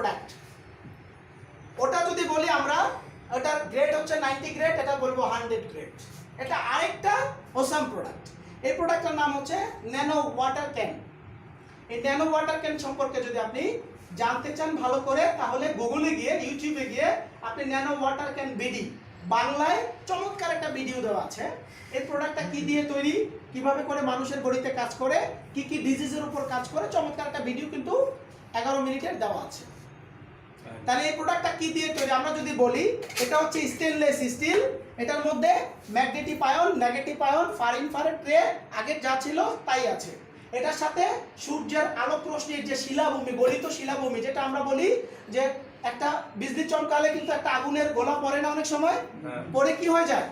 Product ওটা যদি বলি আমরা ওটার গ্রেড হচ্ছে নাইনটি গ্রেড এটা বলব হান্ড্রেড গ্রেড এটা আরেকটা হোসাম প্রোডাক্ট এই প্রোডাক্টটার নাম হচ্ছে ন্যানো ওয়াটার ক্যান এই ন্যানো ওয়াটার ক্যান সম্পর্কে যদি আপনি জানতে চান ভালো করে, তাহলে গুগলে গিয়ে ইউটিউবে গিয়ে আপনি ন্যানো ওয়াটার ক্যান বিডি বাংলায় চমৎকার একটা ভিডিও দেওয়া আছে। এই প্রোডাক্টটা কি দিয়ে তৈরি, কীভাবে করে মানুষের বডিতে কাজ করে, কি কি ডিজিজের উপর কাজ করে, চমৎকার একটা ভিডিও কিন্তু এগারো মিনিটের দেওয়া আছে। তাহলে এই প্রোডাক্টটা কি দিয়ে তৈরি? আমরা যদি বলি এটা হচ্ছে স্টেনলেস স্টিল এটার মধ্যে magnetic ion negative ion far infrared tray আগের যা ছিল তাই আছে। এটার সাথে সূর্যের আলোক রশ্মির যে শিলাভূমি গলিত শিলাভূমি যেটা আমরা বলি যে একটা বিজলি চমকালে কিন্তু একটা আগুনের গোলা পড়ে না অনেক সময়? হ্যাঁ। পরে কি হয়ে যায়?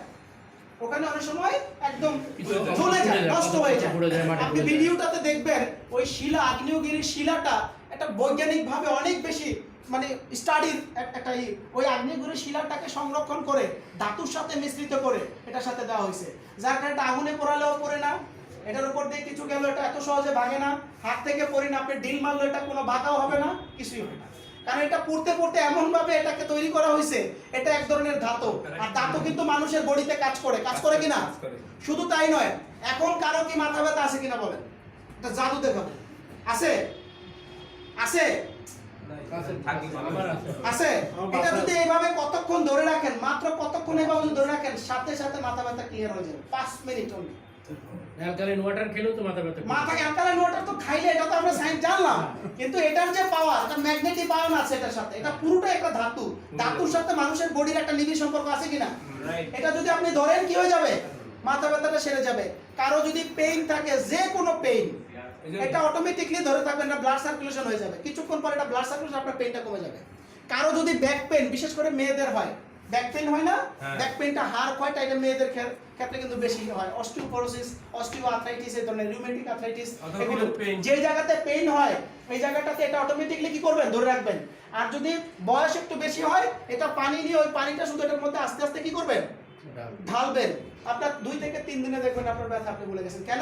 ওখানে অনেক সময় একদম পুড়ে যায়, জ্বলে যায় নষ্ট হয়ে যায়। আপনি ভিডিওটাতে দেখবেন ওই শিলা আগ্নেয়গিরির শিলাটা একটা বৈজ্ঞানিকভাবে অনেক বেশি মানে স্টাডির একটা ওই আগ্নেয়গিরির শিলাটাকে সংরক্ষণ করে ধাতুর সাথে মিশ্রিত করে এটার সাথে দেওয়া হয়েছে। যার কারণে এটা আগুনে পোড়ালেও পড়ে না। এটার উপর দিয়ে কিছু গেল এটা এত সহজে ভাঙে না। হাত থেকে পড়ি না আপনি ডিল মারলে এটা কোনো বাঁকাও হবে না কিছুই হবে না। কারণ এটা পড়তে পড়তে এমন ভাবে এটাকে তৈরি করা হয়েছে এটা এক ধরনের ধাতু আর ধাতু কিন্তু মানুষের বডিতে কাজ করে। কাজ করে কিনা শুধু তাই নয় এখন কারও কি মাথা ব্যথা আছে কিনা বলেন? এটা জাদু দেখাবো। আছে? আছে? আছে। আছে? এটা যদি এইভাবে কতক্ষণ ধরে রাখেন মাত্র কতক্ষণ এইভাবে যদি ধরে রাখেন সাথে সাথে মাথা ব্যথা ক্লিয়ার হয়ে যাবে। পাঁচ মিনিট অনলি অ্যালকালাইন ওয়াটার খেলেও তো মাথা ব্যথা মাথা অ্যালকালাইন ওয়াটার তো খাইলে এটা তো আমরা সাইন্স জানলাম। কিন্তু এটার যে পাওয়ার এটা ম্যাগনেটিক আয়ন আছে এটার সাথে। এটা পুরোটাই একটা ধাতু। ধাতুর সাথে মানুষের বডির একটা নিবিড় সম্পর্ক আছে কিনা? এটা যদি আপনি ধরেন কি হয়ে যাবে? মাথা ব্যথাটা সেরে যাবে। কারও যদি পেইন থাকে যে কোনো পেইন এটা অটোমেটিকলি ধরে থাকবেন না ব্লাড সার্কুলেশন হয়ে যাবে। কিছুক্ষণ পর এটা ব্লাড সার্কুলেশন আপনার পেইনটা কমে যাবে। কারও যদি ব্যাক পেইন বিশেষ করে মেয়েদের হয় ব্যাক পেইন হয় না। ব্যাক পেইনটা হাড় হয় এটা মেয়েদের ক্ষেত্রে কিন্তু বেশি হয়। অস্টিওপোরোসিস অস্টিও আর্থ্রাইটিস এই ধরনের রিউমেটিক আর্থ্রাইটিস এগুলো। যে জায়গাতে পেইন হয় এই জায়গাটাতে এটা অটোমেটিকলি কি করবেন? ধরে রাখবেন। আর যদি বয়স একটু বেশি হয় এটা পানি নিয়ে ওই পানিটা শুধু এটার মধ্যে আস্তে আস্তে কি করবেন। ঢালবেন আপনার দুই থেকে তিন দিনে দেখবেন আপনার ব্যথা আপনি বলে গেছেন। কেন?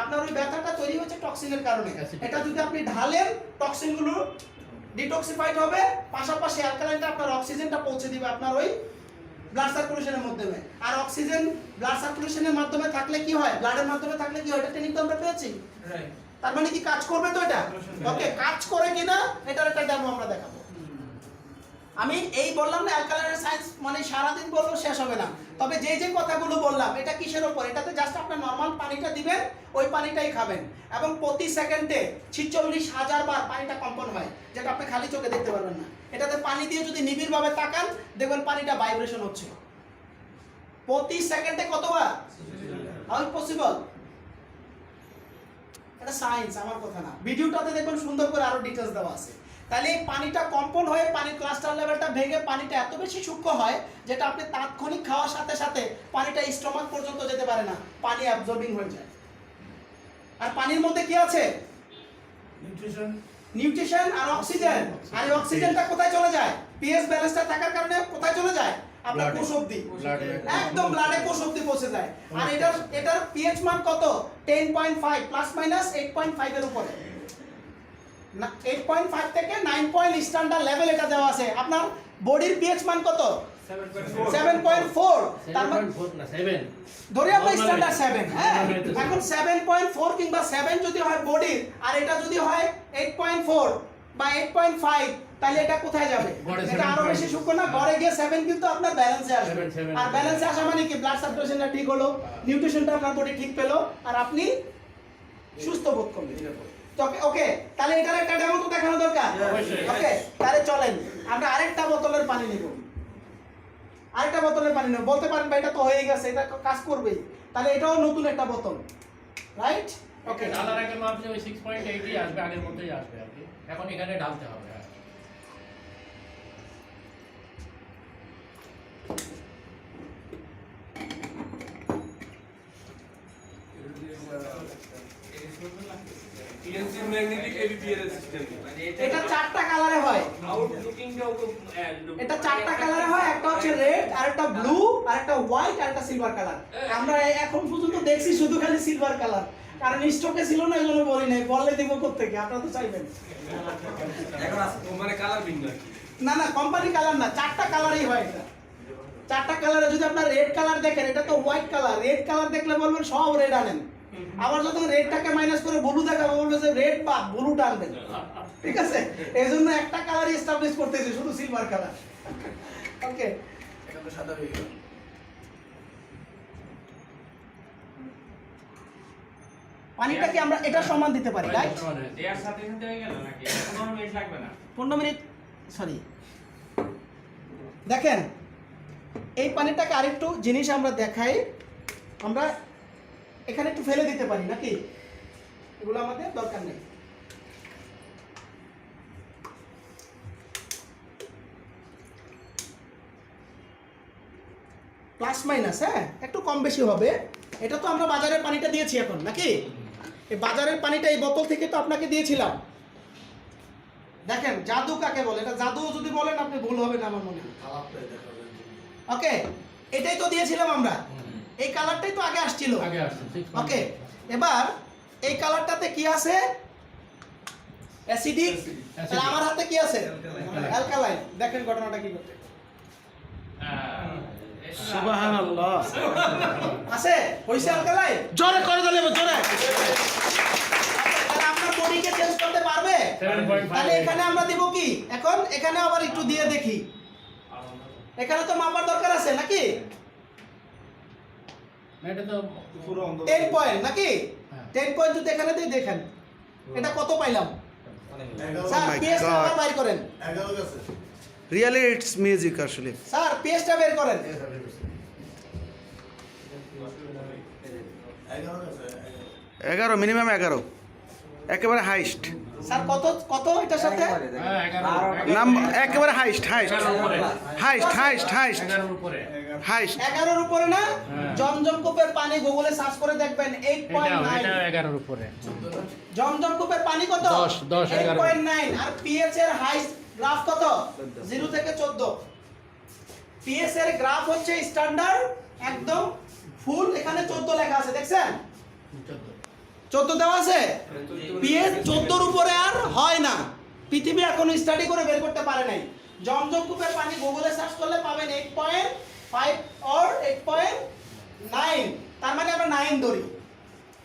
আপনার ওই ব্যথাটা তৈরি হচ্ছে টক্সিনের কারণে। এটা যদি আপনি ঢালেন টক্সিনগুলো ডিটক্সিফাইড হবে। পাশাপাশি অ্যালকালাইনটা আপনার অক্সিজেনটা পৌঁছে দিবে আপনার ওই ব্লাড সার্কুলেশনের মাধ্যমে। আর অক্সিজেন ব্লাড সার্কুলেশনের মাধ্যমে থাকলে কি হয়? ব্লাডের মাধ্যমে থাকলে কি হয়? এটা ট্রেনিং তো আমরা পেয়েছি। তার মানে কি কাজ করবে তো এটা? ওকে কাজ করে কিনা এটার একটা ডেমো আমরা দেখাবো। আমি এই বললাম না অ্যালকালাইনের সায়েন্স মানে সারাদিন বলব শেষ হবে না। তবে যে যে কথাগুলো বললাম, এটা কিসের ওপর এটাতে জাস্ট আপনার নর্মাল পানিটা দিবেন, ওই পানিটাই খাবেন। এবং প্রতি সেকেন্ডে ছিচল্লিশ হাজার বার পানিটা কম্পন হয়, যেটা আপনি খালি চোখে দেখতে পারবেন না। এটাতে পানি দিয়ে যদি নিবিড়ভাবে তাকান, দেখবেন পানিটা ভাইব্রেশন হচ্ছে। প্রতি সেকেন্ডে কতবার? হাউ পসিবল এটা সায়েন্স আমার কথা না। ভিডিওটাতে দেখবেন সুন্দর করে আরও ডিটেলস দেওয়া আছে। তাহলে এই পানিটা কম্পন হয়ে পানির ক্লাস্টার লেভেলটা ভেঙে পানিটা এত বেশি সূক্ষ্ম হয় যেটা আপনি তাৎক্ষণিক খাওয়ার সাথে সাথে পানিটা স্টমাক পর্যন্ত যেতে পারে না পানি অ্যাবজর্বিং হয়ে যায়। আর পানির মধ্যে কি আছে? নিউট্রিশন নিউট্রিশন আর অক্সিজেন আর এই অক্সিজেনটা কোথায় চলে যায়? পিএইচ ব্যালেন্সটা থাকার কারণে কোথায় চলে যায়? আপনার। কোষ অব্দি। একদম ব্লাডে কোষ অব্দি পৌঁছে যায়। আর এটার এটার পিএইচ মান কত? 10.5 প্লাস মাইনাস 8.5 এর উপরে। না 8.5 থেকে 9 পয়েন্ট স্ট্যান্ডার্ড লেভেল এটা দেওয়া আছে। আপনার বডির পিএইচ মান কত? 7.4 তার মানে 7.4 না 7 ধরে আমরা স্ট্যান্ডার্ড। 7 হ্যাঁ। এখন 7.4 কিংবা 7 যদি হয় বডির আর এটা যদি হয় 8.4 বা 8.5 তাহলে এটা কোথায় যাবে? এটা আরও বেশি না গড়ে গিয়ে 7 কিন্তু আপনার ব্যালেন্সে আসবে। 7, 7 আর ব্যালেন্সে আসা মানে কি? ব্লাড সার্কুলেশনটা ঠিক হলো নিউট্রিশনটা আপনার বডি ঠিক পেল আর আপনি সুস্থ বোধ করলেন। ওকে ওকে তাহলে এটার একটা ডেমো তো দেখানো দরকার। ওকে তাহলে চলেন আমরা আরেকটা বোতলের পানি নিব। আরেকটা বোতলের পানি নেব। বলতে পারেন ভাই এটা তো হয়ে গেছে এটা কাজ করবেই। তাহলে এটাও নতুন একটা বোতল রাইট ওকে ডালার আগে মাপলে ওই 6.8 ই আসবে আগের মতোই আসবে আর কি। এখন এখানে ঢালতে হবে হ্যাঁ। ম্যাগনেটিক এবিপিএল সিস্টেম এটা চারটা কালারে হয়। তো এটা চারটা কালারে হয় একটা হচ্ছে রেড আর একটা ব্লু আর একটা হোয়াইট আর একটা সিলভার কালার আমরা এখন পর্যন্ত দেখছি শুধু খালি সিলভার কালার কারণ স্টকে ছিল না এই জন্য বলি নাই। বললে দিব কোথেকে আপনারা তো চাইবেন। এখন মানে কালার কি। না না কোম্পানি কালার না চারটা কালারই হয় এটা। চারটা কালারে যদি আপনার রেড কালার দেখেন এটা তো হোয়াইট কালার রেড কালার দেখলে বলবেন সব রেড আনেন। আবার যখন রেডটাকে মাইনাস করে ব্লু দেখাবো বলবে যে রেড বা ব্লু টানবেন ঠিক আছে? এই জন্য একটা কালারই এস্টাবলিশ করতেছি শুধু সিলভার কালার ওকে এটা তো সাদা হয়ে গেল। পানিটা কি আমরা এটা সমান দিতে পারি রাইট দেয়ার সাথে সাথে হয়ে গেল নাকি? পনেরো মিনিট লাগবে না। পনেরো মিনিট সরি দেখেন এই পানিটাকে আরেকটু জিনিস আমরা দেখাই। আমরা এখানে একটু ফেলে দিতে পারি নাকি? এগুলো আমাদের দরকার নেই। প্লাস মাইনাস হ্যাঁ? একটু কম বেশি হবে। এটা তো আমরা বাজারের পানিটা দিয়েছি এখন নাকি? এই বাজারের পানিটা এই বোতল থেকে তো আপনাকে দিয়েছিলাম। দেখেন জাদু কাকে বলে? এটা জাদু যদি বলেন আপনি ভুল হবে না আমার মনে হয়। ওকে এটাই তো দিয়েছিলাম আমরা। এই কালারটাই তো আগে আসছিল। আগে আসছে সিক্স ওকে এবার এই কালারটাতে কি আছে? অ্যাসিডিক তাহলে আমার হাতে কি আছে? অ্যালকালাইন দেখেন ঘটনাটা কি করতে সুবহানাল্লাহ। আছে? হইছে অ্যালকালাইন জোরে করে দিলে জোরে। তাহলে আপনার বডিকে চেঞ্জ করতে পারবে? তাহলে এখানে আমরা দিব কি? এখন এখানে আবার একটু দিয়ে দেখি। এখানে তো মাপার দরকার আছে নাকি? টেন পয়েন্ট নাকি? হ্যাঁ। টেন পয়েন্ট যদি এখানে দিয়ে দেখেন। এটা কত পাইলাম? স্যার my পিএসটা আবার বাইর করেন। রিয়েলি ইটস মিউজিক আসলে স্যার পিএসটা বের করেন। এগারো মিনিমাম এগারো। একেবারে হাইস্ট স্যার কত কত এটার সাথে? হ্যাঁ এগারো। নাম একেবারে highest highest highest highest highest highest. এগারোর উপরে উপরে না? হ্যাঁ। জমজম কূপের পানি গুগলে সার্চ করে দেখবেন এইট পয়েন্ট এটাও নাইন উপরে। জমজম কূপের পানি কত? দশ, দশ, এইট এগারো। পয়েন্ট নাইন আর পিএইচ এর হাই গ্রাফ কত? জিরো থেকে চোদ্দ। পিএস এর গ্রাফ হচ্ছে স্ট্যান্ডার্ড একদম ফুল এখানে চোদ্দ লেখা আছে দেখছেন? চোদ্দ চোদ্দ দেওয়া আছে? পিএস চোদ্দোর উপরে আর হয় না। পৃথিবী এখনও স্টাডি করে বের করতে পারে নাই। জমজম কূপের পানি গুগলে সার্চ করলে পাবেন eight point five or eight point nine তার মানে আমরা নাইন ধরি।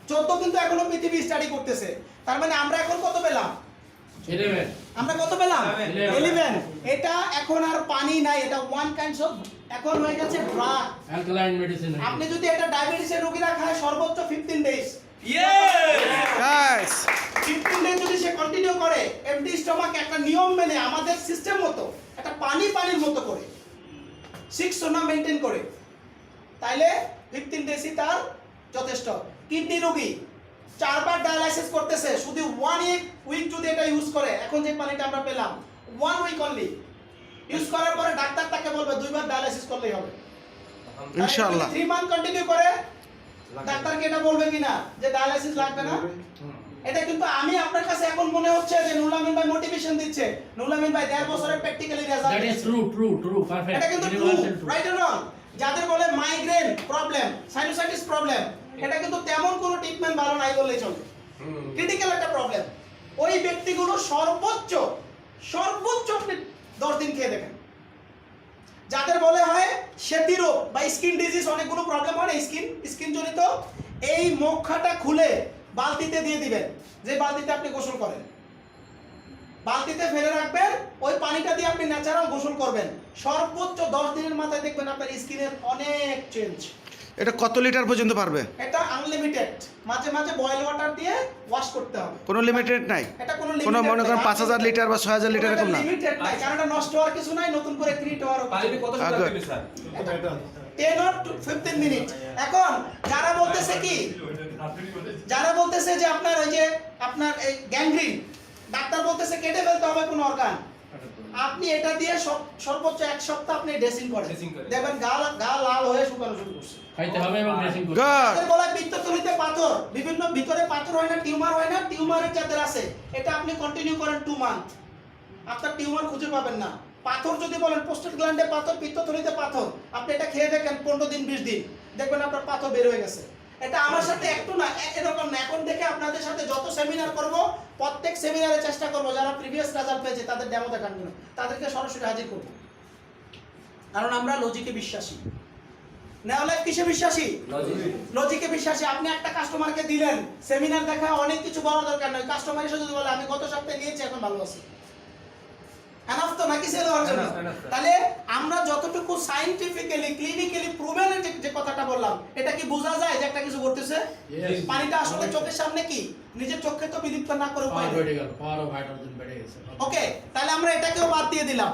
চোদ্দ কিন্তু এখনও পৃথিবী স্টাডি করতেছে। তার মানে আমরা এখন কত পেলাম? আমরা কত পেলাম? ইলেভেন এটা এখন আর পানি নাই এটা ওয়ান কাইন্ডস অফ এখন হয়ে গেছে ড্রাগ অ্যালকালাইন মেডিসিন আপনি যদি এটা ডায়াবেটিসের রোগীরা খায় সর্বোচ্চ fifteen days guys fifteen day যদি সে কন্টিনিউ করে এমডি স্টমাক একটা নিয়ম মেনে আমাদের সিস্টেম মতো একটা পানি পানির মতো করে। সিক্স সোনা মেনটেন করে তাইলে ফিফটিন ডেসই তার যথেষ্ট। কিডনি রোগী চারবার ডায়ালাইসিস করতেছে শুধু ওয়ান উইক উইক যদি এটা ইউজ করে। এখন যে পানিটা আমরা পেলাম ওয়ান উইক অনলি ইউজ করার পরে ডাক্তার তাকে বলবে দুইবার ডায়ালাইসিস করলেই হবে। ইনশাআল্লাহ। থ্রি মান্থ কন্টিনিউ করে ডাক্তারকে এটা বলবে কিনা যে ডায়ালাইসিস লাগবে না? এটা কিন্তু আমি আপনার কাছে এখন মনে হচ্ছে যে নুলামিন ভাই মোটিভেশন দিচ্ছে। নুলামিন ভাই দেড় বছরের practically that is true true true perfect এটা কিন্তু ট্রু রাইট অর রং যাদের বলে মাইগ্রেন প্রবলেম সাইনোসাইটিস প্রবলেম এটা কিন্তু তেমন কোনো ট্রিটমেন্ট ভালো নাই বললেই চলে। ক্রিটিক্যাল একটা প্রবলেম ওই ব্যক্তিগুলো সর্বোচ্চ সর্বোচ্চ আপনি দশ দিন খেয়ে দেখেন। যাদের বলে হয় সেতি রোগ বা স্কিন ডিজিজ অনেকগুলো প্রবলেম হয় না স্কিন স্কিন জনিত। এই মুখখাটা খুলে বালতিতে দিয়ে দিবেন। যে বালতিতে আপনি গোসল করেন। বালতিতে ফেলে রাখবেন ওই পানিটা দিয়ে আপনি ন্যাচারাল গোসল করবেন। সর্বোচ্চ দশ দিনের মাথায় দেখবেন আপনার স্কিনের অনেক চেঞ্জ এটা কত লিটার পর্যন্ত পারবে? এটা আনলিমিটেড মাঝে মাঝে বয়েল ওয়াটার দিয়ে ওয়াশ করতে হবে। কোনো লিমিটেড নাই। এটা কোনো কোনো মনে করেন নাই। পাঁচ হাজার লিটার বা ছয় হাজার লিটার এরকম না? লিমিটেড নাই। কারণ এটা নষ্ট হওয়ার কিছু নাই নতুন করে ক্রিয়েট হওয়ার পানিতে কত। সময় লাগবে sir? Ten or fifteen minute এখন যারা বলতেছে কি যারা বলতেছে যে আপনার ওই যে আপনার এই গ্যাংগ্রিন ডাক্তার বলতেছে কেটে ফেলতে হবে কোনো অর্গান আপনি এটা দিয়ে সব- সর্বোচ্চ এক সপ্তাহ আপনি ড্রেসিং করেন। দেখবেন গা গা লাল হয়ে শুকানো শুরু করছে। খাইতে হবে এবং ড্রেসিং করতে গলায় পিত্তথলিতে পাথর বিভিন্ন ভিতরে পাথর হয় না টিউমার হয় না টিউমারের যাদের আছে। এটা আপনি কন্টিনিউ করেন টু মান্থ আপনার টিউমার খুঁজে পাবেন না। পাথর যদি বলেন পোস্টেড গ্ল্যান্ডে পাথর পিত্তথলিতে পাথর আপনি এটা খেয়ে দেখেন পনেরো দিন বিশ দিন। দেখবেন আপনার পাথর বের হয়ে গেছে। এটা আমার সাথে একটু না এরকম না। এখন থেকে আপনাদের সাথে যত সেমিনার করব প্রত্যেক সেমিনারে চেষ্টা করব যারা প্রিভিয়াস রেজাল্ট পেয়েছে তাদের ডেমো দেখার জন্য। তাদেরকে সরাসরি হাজির করব। কারণ আমরা লজিকে বিশ্বাসী। নেওয়ালে কিসে বিশ্বাসী? লজিকে বিশ্বাসী। আপনি একটা কাস্টমারকে দিলেন সেমিনার দেখা অনেক কিছু বড় দরকার নয় কাস্টমার এসে যদি বলে আমি গত সপ্তাহে নিয়েছি এখন ভালো আছি। এনাফ তো? নাকি সেল হওয়ার জন্য. তাহলে আমরা যতটুকু সাইন্টিফিক্যালি ক্লিনিক্যালি প্রুভেন যে কথাটা বললাম এটা কি বোঝা যায় যে একটা কিছু করতেছে পানিটা আসলে চোখের সামনে কি? নিজের চোখে তো বিলিপ্ত না করে উপায় নেই। ওকে তাহলে আমরা এটাকেও বাদ দিয়ে দিলাম।